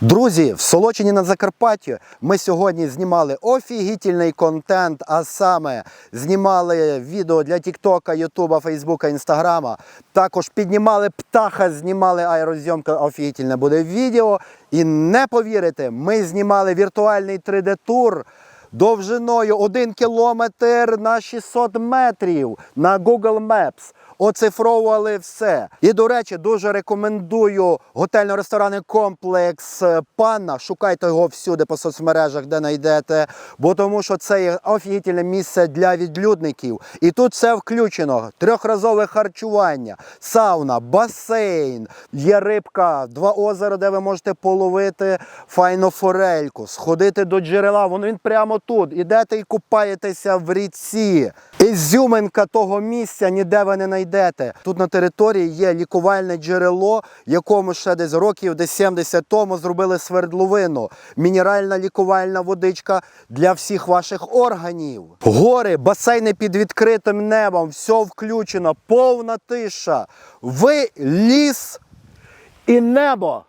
Друзі, в Солочині на Закарпатті ми сьогодні знімали офігітельний контент, а саме знімали відео для Тіктока, Ютуба, Фейсбука, Інстаграма. Також піднімали птаха, знімали аерозйомка. Офігітельне буде відео. І не повірите, ми знімали віртуальний 3D-тур довжиною 1 кілометр на 600 метрів на Google Maps. Оцифровували все. І, до речі, дуже рекомендую готельно-ресторанний комплекс е, Панна. Шукайте його всюди по соцмережах, де знайдете, бо тому що це є офігітельне місце для відлюдників. І тут все включено: трьохразове харчування, сауна, басейн, є рибка, два озера, де ви можете половити файну форельку, сходити до джерела. Воно він прямо тут. Ідете і купаєтеся в річці. Ізюминка того місця ніде ви не знайдете. Тут на території є лікувальне джерело, якому ще десь років десь 70 тому зробили свердловину. Мінеральна лікувальна водичка для всіх ваших органів. Гори, басейни під відкритим небом, все включено, повна тиша. Ви ліс і небо.